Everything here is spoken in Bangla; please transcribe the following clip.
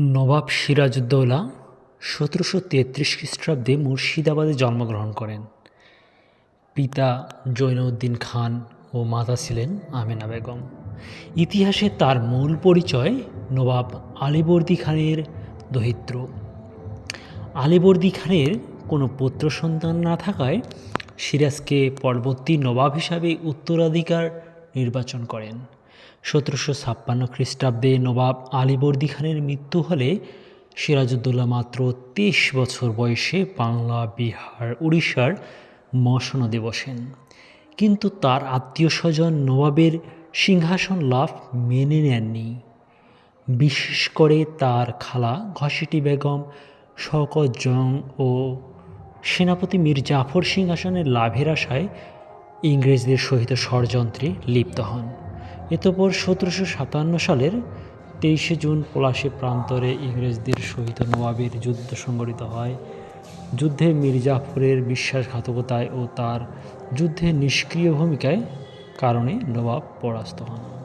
নবাব সিরাজউদ্দৌলা সতেরোশো তেত্রিশ খ্রিস্টাব্দে মুর্শিদাবাদে জন্মগ্রহণ করেন। পিতা জৈনউদ্দিন খান ও মাতা ছিলেন আমেনা বেগম। ইতিহাসে তার মূল পরিচয় নবাব আলীবর্দী খানের দহিত্র। আলীবর্দী খানের কোনো পুত্র সন্তান না থাকায় সিরাজকে পরবর্তী নবাব হিসাবে উত্তরাধিকার নির্বাচন করেন। সতেরোশো ছাপ্পান্ন খ্রিস্টাব্দে নবাব আলীবর্দী খানের মৃত্যু হলে সিরাজউদ্দৌলা মাত্র তেইশ বছর বয়সে বাংলা, বিহার, উড়িষ্যার মসনদে বসেন। কিন্তু তার আত্মীয় স্বজন নবাবের সিংহাসন লাভ মেনে নেননি। বিশেষ করে তার খালা ঘসিটি বেগম, শওকত জং ও সেনাপতি মীর জাফর সিংহাসনের লাভের আশায় ইংরেজদের সহিত ষড়যন্ত্রে লিপ্ত হন। এতপর সতেরোশো সাতান্ন সালের তেইশে জুন পলাশী প্রান্তরে ইংরেজদের সহিত নবাবের যুদ্ধ সংগঠিত হয়। যুদ্ধে মির্জাফরের বিশ্বাসঘাতকতায় ও তার যুদ্ধে নিষ্ক্রিয় ভূমিকায় কারণে নবাব পরাস্ত হন।